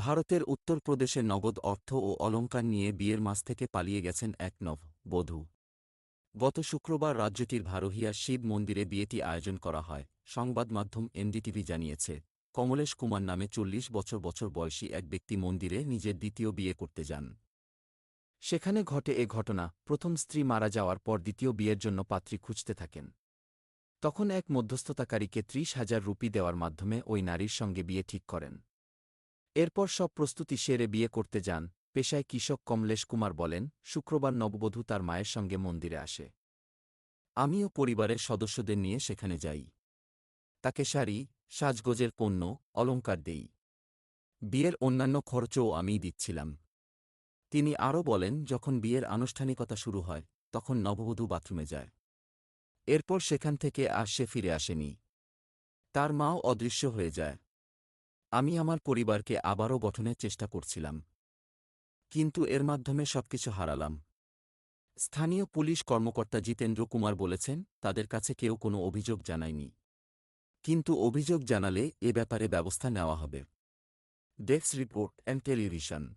ভারতের উত্তরপ্রদেশে নগদ অর্থ ও অলঙ্কার নিয়ে বিয়ের মাস থেকে পালিয়ে গেছেন এক নব, বধূ। গত শুক্রবার রাজ্যটির ভারোহিয়া শিব মন্দিরে বিয়েটি আয়োজন করা হয়, সংবাদ মাধ্যম এনডিটিভি জানিয়েছে। কমলেশ কুমার নামে চল্লিশ বছর বছর বয়সী এক ব্যক্তি মন্দিরে নিজের দ্বিতীয় বিয়ে করতে যান। সেখানে ঘটে এ ঘটনা, প্রথম স্ত্রী মারা যাওয়ার পর দ্বিতীয় বিয়ের জন্য পাত্রী খুঁজতে থাকেন। তখন এক মধ্যস্থতাকারীকে ত্রিশ হাজার রুপি দেওয়ার মাধ্যমে ওই নারীর সঙ্গে বিয়ে ঠিক করেন। এরপর সব প্রস্তুতি সেরে বিয়ে করতে যান, পেশায় কৃষক কমলেশ কুমার বলেন, শুক্রবার নববধূ তার মায়ের সঙ্গে মন্দিরে আসে। আমিও পরিবারের সদস্যদের নিয়ে সেখানে যাই। তাকে শাড়ি, সাজগোজের পণ্য অলঙ্কার দেই। বিয়ের অন্যান্য খরচও আমিই দিচ্ছিলাম। তিনি আরও বলেন, যখন বিয়ের আনুষ্ঠানিকতা শুরু হয়, তখন নববধূ বাথরুমে যায়। এরপর সেখান থেকে আর সে ফিরে আসেনি। তার মাও অদৃশ্য হয়ে যায়। আমি আমার পরিবারকে আবারও গঠনের চেষ্টা করছিলাম। কিন্তু এর মাধ্যমে সবকিছু হারালাম। স্থানীয় পুলিশ কর্মকর্তা জিতেন্দ্র কুমার বলেছেন, তাদের কাছে কেউ কোনো অভিযোগ জানায়নি। কিন্তু অভিযোগ জানালে এ ব্যাপারে ব্যবস্থা নেওয়া হবে। Desk report and television.